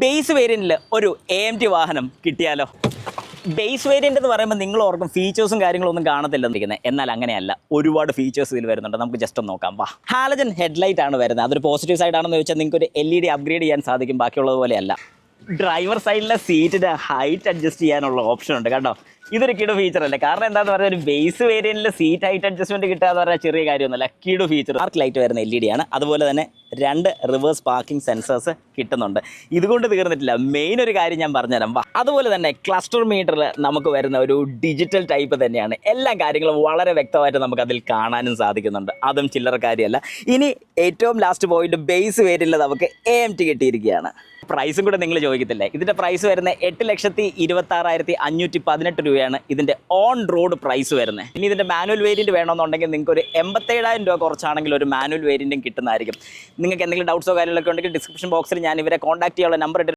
Base വേരിയന്റിൽ ഒരു A M T വാഹനം കിട്ടിയാലോ? ബേസ് വേരിയന്റ് എന്ന് പറയുമ്പോൾ നിങ്ങൾ ഓർക്കും ഫീച്ചേഴ്സും കാര്യങ്ങളൊന്നും കാണത്തില്ലെന്ന് ഇരിക്കുന്നത് എന്നാൽ അങ്ങനെയല്ല. ഒരുപാട് ഫീച്ചേഴ്സ് ഇതിൽ വരുന്നുണ്ട്. നമുക്ക് ജസ്റ്റ് ഒന്ന് നോക്കാം. വാ. ഹാലജൻ ഹെഡ്ലൈറ്റ് ആണ് വരുന്നത്. അതൊരു പോസിറ്റീവ് സൈഡ് ആണെന്ന് ചോദിച്ചാൽ നിങ്ങൾക്ക് ഒരു എൽ ഇ ഡി അപ്ഗ്രേഡ് ചെയ്യാൻ സാധിക്കും. ബാക്കിയുള്ളത് പോലെയല്ല. ഡ്രൈവർ സൈഡിലെ സീറ്റിന്റെ ഹൈറ്റ് അഡ്ജസ്റ്റ് ചെയ്യാനുള്ള ഓപ്ഷൻ ഉണ്ട്. കേട്ടോ ഇതൊരു കിടു ഫീച്ചർ അല്ലേ? കാരണം എന്താണെന്ന് പറഞ്ഞാൽ ഒരു ബേസ് വേരിയന്റിൽ സീറ്റ് ഹൈറ്റ് അഡ്ജസ്റ്റ്മെന്റ് കിട്ടുക എന്ന് പറഞ്ഞാൽ ചെറിയ കാര്യമൊന്നുമല്ല. കിടു ഫീച്ചർ ആർക്ക് ലൈറ്റ് വരുന്ന എൽ ഇ ഡി ആണ്. അതുപോലെ തന്നെ രണ്ട് റിവേഴ്സ് പാർക്കിംഗ് സെൻസേഴ്സ് കിട്ടുന്നുണ്ട്. ഇതുകൊണ്ട് തീർന്നിട്ടില്ല. മെയിൻ ഒരു കാര്യം ഞാൻ പറഞ്ഞുതരാം. അതുപോലെ തന്നെ ക്ലസ്റ്റർ മീറ്ററിൽ നമുക്ക് വരുന്ന ഒരു ഡിജിറ്റൽ ടൈപ്പ് തന്നെയാണ്. എല്ലാ കാര്യങ്ങളും വളരെ വ്യക്തമായിട്ട് നമുക്ക് അതിൽ കാണാനും സാധിക്കുന്നുണ്ട്. അതും ചില്ലറ കാര്യമല്ല. ഇനി ഏറ്റവും ലാസ്റ്റ് പോയിന്റ് ബേസ് വേരിയന്റിൽ നമുക്ക് എ എം ടി കിട്ടിയിരിക്കുകയാണ്. പ്രൈസും കൂടെ നിങ്ങൾ ചോദിക്കത്തില്ലേ? ഇതിന്റെ പ്രൈസ് വരുന്നത് എട്ട് ലക്ഷത്തി ഇരുപത്തി ആറായിരത്തി അഞ്ഞൂറ്റി പതിനെട്ട് രൂപയാണ് ഇതിന്റെ ഓൺ റോഡ് പ്രൈസ് വരുന്നത് ഇനി ഇതിന്റെ മാനുവൽ വേരിയന്റ് വേണമെന്നുണ്ടെങ്കിൽ നിങ്ങൾക്ക് ഒരു എൺപത്തേഴായിരം രൂപ കുറച്ചാണെങ്കിൽ ഒരു മാനുവൽ വേരിയന്റും കിട്ടുന്നതായിരിക്കും. നിങ്ങൾക്ക് എന്തെങ്കിലും ഡൗട്ട്സോ കാര്യങ്ങളൊക്കെ ഉണ്ടെങ്കിൽ ഡിസ്ക്രിപ്ഷൻ ബോക്സിൽ ഞാൻ ഇവരെ കോൺടാക്ട് ചെയ്യാനുള്ള നമ്പർ